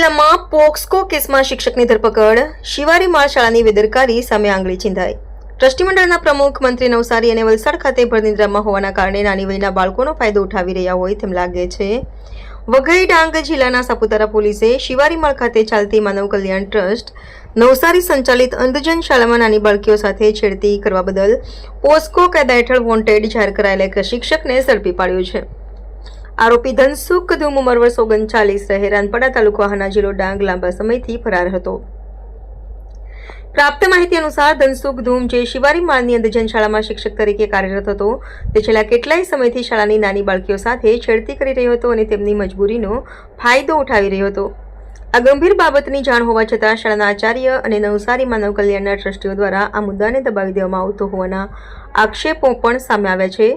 જિલ્લામાં પોક્સકો કેસમાં શિક્ષકની ધરપકડ, શિવારી માળ શાળાની બેદરકારી સામે આંગળી ચિંધાઈ. ટ્રસ્ટી મંડળના પ્રમુખ મંત્રી નવસારી અને વલસાડ ખાતે ભરનિદ્રામાં હોવાના કારણે નાની વયના બાળકોનો ફાયદો ઉઠાવી રહ્યા હોય તેમ લાગે છે. વઘઈ ડાંગ જિલ્લાના સાપુતારા પોલીસે શિવારીમાળ ખાતે ચાલતી માનવ કલ્યાણ ટ્રસ્ટ નવસારી સંચાલિત અંધજન શાળામાં નાની બાળકીઓ સાથે છેડતી કરવા બદલ પોસ્કો કાયદા હેઠળ વોન્ટેડ જાહેર કરાયેલા એક શિક્ષકને ઝડપી પાડ્યો છે. આરોપી ધનસુખ ધૂમ ઉંમર વર્ષ ઓગણચાલીસ રહે. રાનપાડા તાલુકો હાના જિલ્લો ડાંગ લાંબા સમયથી ફરાર હતો. પ્રાપ્ત માહિતી અનુસાર ધનસુખ ધૂમ જે શિવારી માળની અંદર શાળામાં શિક્ષક તરીકે કાર્યરત હતો, તે છેલ્લા કેટલાય સમયથી શાળાની નાની બાળકીઓ સાથે છેડતી કરી રહ્યો હતો અને તેમની મજબૂરીનો ફાયદો ઉઠાવી રહ્યો હતો. આ ગંભીર બાબતની જાણ હોવા છતાં શાળાના આચાર્ય અને નવસારી માનવ કલ્યાણના ટ્રસ્ટીઓ દ્વારા આ મુદ્દાને દબાવી દેવામાં આવતો હોવાના આક્ષેપો પણ સામે આવ્યા છે.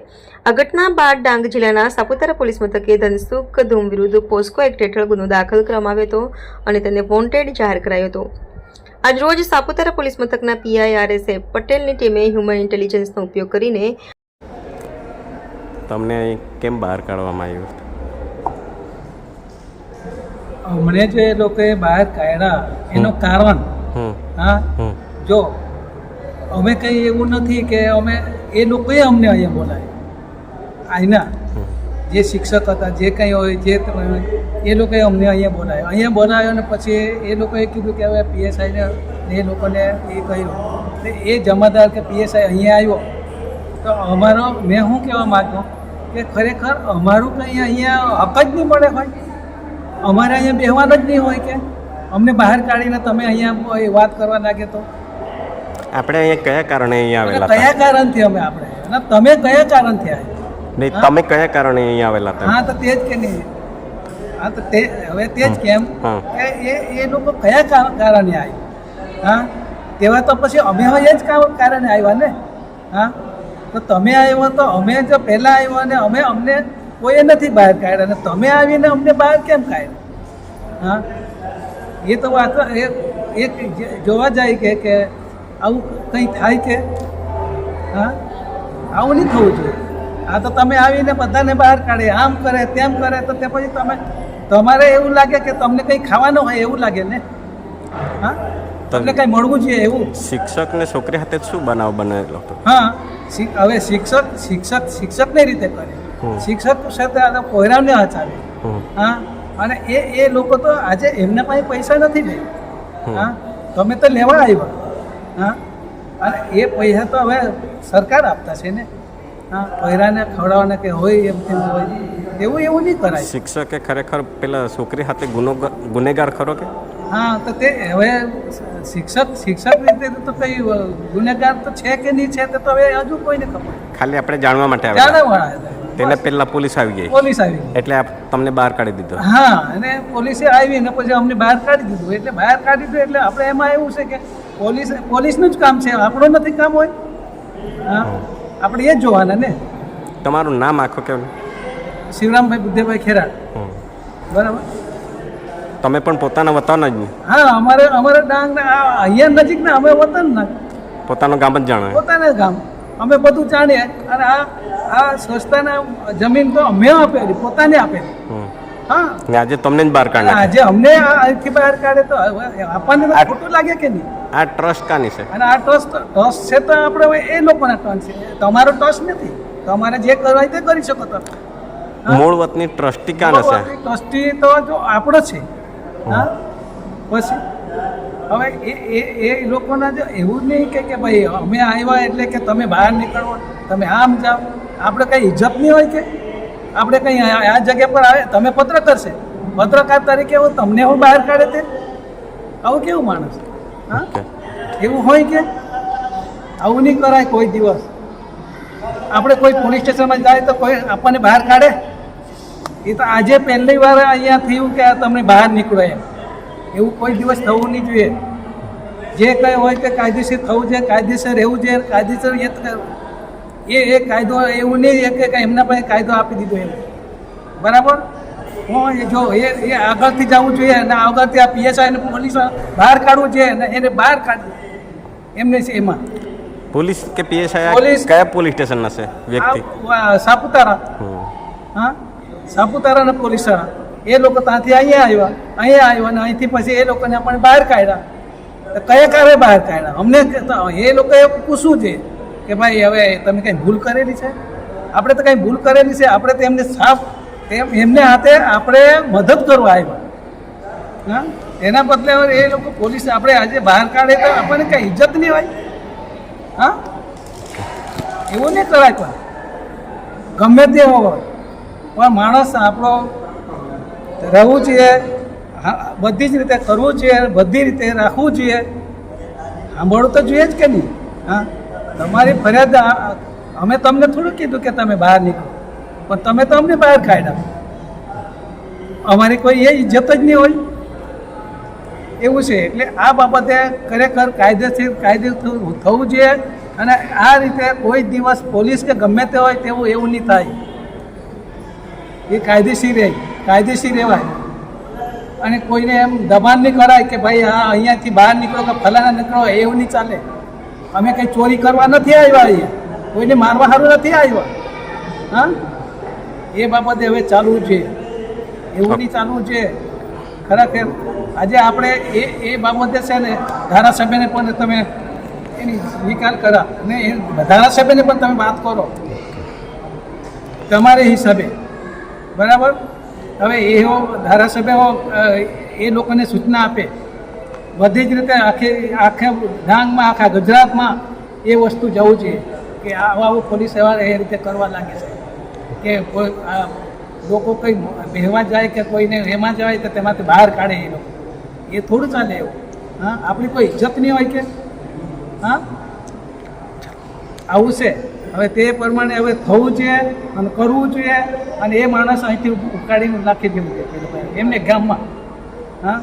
આ ઘટના બાદ ડાંગ જિલ્લાના સાપુતારા પોલીસ મથકે ધનસુખ ધૂમ વિરુદ્ધ પોસ્કો એક્ટ હેઠળ ગુનો દાખલ કરવામાં આવ્યો હતો અને તેને વોન્ટેડ જાહેર કરાયો હતો. આજરોજ સાપુતારા પોલીસ મથકના પીઆઈ આર પટેલની ટીમે હ્યુમન ઇન્ટેલિજન્સનો ઉપયોગ કરીને તમને કેમ બહાર કાઢવામાં આવ્યું? અમને જે લોકોએ બહાર કાઢ્યા એનું કારણ. હા? જો અમે કંઈ એવું નથી કે અમે એ લોકોએ અમને અહીંયા બોલાવ્યા. આઈના. જે શિક્ષક હતા જે કંઈ હોય જે એ લોકોએ અમને અહીંયા બોલાયો અહીંયા બોલાવ્યો અને પછી એ લોકોએ કીધું કે હવે પીએસઆઈને એ લોકોને એ કહ્યું એ જમાદાર કે પીએસઆઈ અહીંયા આવ્યો. તો અમારો મેં શું કહેવા માગતો કે ખરેખર અમારું કંઈ અહીંયા હક જ નહીં મળે હોય. અમારે અહીંયા બેહવાનું જ નહીં હોય કે? અમને બહાર કાઢીને તમે અહીંયા વાત કરવા લાગે તો? આપણે અહીંયા કયા કારણે અહીંયા આવેલા કયા કારણથી અમે આપણે? અને તમે કયા કારણથી આવ્યા નહીં તમે કયા કારણે અહીંયા આવેલા હતા? હા તો તે જ કે નહીં. હા તો તે હવે તે જ કેમ કે એ એ લોકો કયા કાર- કારણે આવ્યા હા? તેવા તો પછી અમે હવે એ જ કારણે આવ્યા ને? હા? તો તમે આવ્યો તો અમે જો પહેલાં આવ્યા ને અમે અમને કોઈએ નથી બહાર કાઢ્યા. અને તમે આવીને અમને બહાર કેમ કાઢ્યા? હા? એ તો વાત એ એક જોવા જાય કે કે આવું કંઈ થાય કે? હા? આવું નહીં થવું જોઈએ. આ તો તમે આવીને બધાને બહાર કાઢે આમ કરે તેમ કરે તો તે પછી તમે તમારે એવું લાગે કે તમને કંઈ ખાવાનું હોય એવું લાગે ને? હા? તમને કંઈ મળવું જોઈએ એવું? શિક્ષક ને છોકરી હાથે શું બનાવ બનેલો હા. હવે શિક્ષક શિક્ષક શિક્ષકને રીતે કરે. શિક્ષક સાથે આ તો કોયરાને હચાવે. હા? અને એ એ લોકો તો આજે એમના પાસે પૈસા નથી લે હા? તમે તો લેવા આવ્યા. હા? અને એ પૈસા તો હવે સરકાર આપતા છે ને. હા? પૈરાને ખવડાવવાના કે હોય એમ તેમ હોય. એવું એવું નહીં કરાય. શિક્ષકે ખરેખર પેલા છોકરી સાથે ગુનો ગુનેગાર ખરો કે? હા તો તે હવે શિક્ષક શિક્ષક રીતે તો કઈ ગુનેગાર તો છે કે નહીં છે તે તો હવે હજુ કોઈને ખબર. ખાલી આપણે જાણવા માટે જાણવા તેને પહેલા પોલીસ આવી ગઈ. પોલીસ આવી. એટલે તમને બહાર કાઢી દીધો. હા અને પોલીસે આવી ને પછી અમને બહાર કાઢી દીધું. એટલે બહાર કાઢી દીધું એટલે આપણે એમાં એવું છે કે પોલીસ પોલીસનું જ કામ છે. આપણું નથી કામ હોય. હા આપણે એ જ જોવાના ને. તમારું નામ આખો કેમ શિવરામભાઈ બુદ્ધેભાઈ ખેરા બરાબર? તમે પણ પોતાના વતન જ હા અમારે અમારે ડાંગ અહીંયા નજીક ને અમે વતન ના. પોતાનું ગામ જ જાણે પોતાના ગામ. અમે બધું જાણીએ અને આ આ સંસ્થાના જમીન તો અમે આપેલી પોતાને આપેલી. હા. આજે તમને જ બહાર અને આજે અમને અહીંથી બહાર કાઢે તો આપણને ખોટું લાગે કે નહીં? આ ટ્રસ્ટ કાની છે? અને આ ટ્રસ્ટ ટ્રસ્ટ છે તો આપણે એ લોકોના ટ્રસ્ટ છે. તમારો ટ્રસ્ટ નથી. તમારે જે કરવા તે કરી શકો તમે. મૂળ વતની ટ્રસ્ટી કાન હશે ટ્રસ્ટી તો જો આપણો છે. હા? પછી? હવે એ એ એ લોકોના જો એવું નહીં કે કે ભાઈ અમે આવ્યા એટલે કે તમે બહાર નીકળો તમે આમ જાઓ. આપણે કંઈ ઇજ્જત નહીં હોય કે? આપણે કંઈ આ જગ્યા પર આવે? તમે પત્રકાર છે. પત્રકાર તરીકે હું તમને હું બહાર કાઢે તે? આવું કેવું માણસ? હા? એવું હોય કે? આવું નહીં કરાય કોઈ દિવસ. આપણે કોઈ પોલીસ સ્ટેશનમાં જાય તો કોઈ આપણને બહાર કાઢે? એ તો આજે પહેલી વાર અહીંયા થયું કે આ તમને બહાર નીકળો એમ. એવું કોઈ દિવસ થવું નહીં જોઈએ. જે કંઈ હોય તે કાયદેસર થવું જોઈએ કાયદેસર રહેવું જોઈએ કાયદેસર એ. એ એ કાયદો એવું નહીં કે એમના પાસે કાયદો આપી દીધો એમ. બરાબર? હું એ જો એ એ આગળથી જવું જોઈએ અને આગળથી આ પીએસઆઈને પોલીસ બહાર કાઢવું જોઈએ અને એને બહાર કાઢવું એમને છે એમાં. પોલીસ કે પીએસઆઈ પોલીસ- કયા પોલીસ સ્ટેશનના છે વ્યક્તિ? સાપુતારા. હા? સાપુતારાના પોલીસ એ લોકો ત્યાંથી અહીંયા આવ્યા અહીંયા આવ્યા અને અહીંથી પછી એ લોકોને આપણે બહાર કાઢ્યા. કયા કારે બહાર કાઢ્યા? અમને એ લોકોએ પૂછવું છે. કે ભાઈ હવે તમે કંઈ ભૂલ કરેલી છે? આપણે તો કંઈ ભૂલ કરેલી છે, આપણે તો એમને સાફ તેમ એમને હાથે આપણે મદદ કરવા આવ્યા. હા? એના બદલે હવે એ લોકો પોલીસ આપણે આજે બહાર કાઢે તો આપણને કંઈ ઇજ્જત નહીં હોય? હા? એવું નહીં કરાય પણ. ગમે તે હોય. પણ માણસ આપણો રહેવું જોઈએ બધી જ રીતે કરવું જોઈએ, બધી રીતે રાખવું જોઈએ. સાંભળવું તો જોઈએ જ કે નહીં? હા? તમારી ફરિયાદ અમે તમને થોડું કીધું કે તમે બહાર નીકળો. પણ તમે તો અમને બહાર કાઢ્યા. અમારી કોઈ એ ઇજ્જત જ નહીં હોય. એવું છે. એટલે આ બાબતે ખરેખર કાયદેસર કાયદે થવું જોઈએ. અને આ રીતે કોઈ દિવસ પોલીસ કે ગમે તે હોય તેવું એવું નહીં થાય. એ કાયદેસર રહે. કાયદેસર રહેવાય. અને કોઈને એમ દબાણ નહીં કરાય કે ભાઈ, હા, અહીંયાથી બહાર નીકળો કે ફલાણા નીકળો, એવું નહીં ચાલે. અમે કંઈ ચોરી કરવા નથી આવ્યા અહીંયા. કોઈને મારવા સારું નથી આવ્યા. હા? એ બાબતે હવે ચાલવું છે. એવું નહીં ચાલવું છે. ખરેખર આજે આપણે એ એ બાબતે છે ને ધારાસભ્યને પણ તમે એની નિકાલ કરા અને એ ધારાસભ્યને પણ તમે વાત કરો. તમારે હિસાબે. બરાબર? હવે એ ધારાસભ્યો એ લોકોને સૂચના આપે. બધી જ રીતે આખી આખા ડાંગમાં આખા ગુજરાતમાં એ વસ્તુ જવું જોઈએ કે આવા પોલીસ સેવા એ રીતે કરવા લાગે છે. કે કોઈ લોકો કંઈ બેહવા જાય કે કોઈને એમાં જાય તો તેમાંથી બહાર કાઢે એ લોકો. એ થોડું ચાલે એવું. હા? આપણી કોઈ ઇજ્જત નહીં હોય કે? હા? આવું છે. હવે તે પ્રમાણે હવે થવું જોઈએ અને કરવું જોઈએ અને એ માણસ અહીંથી ઉકાળીને નાખી દેવું જોઈએ. એમને ગામમાં. હા?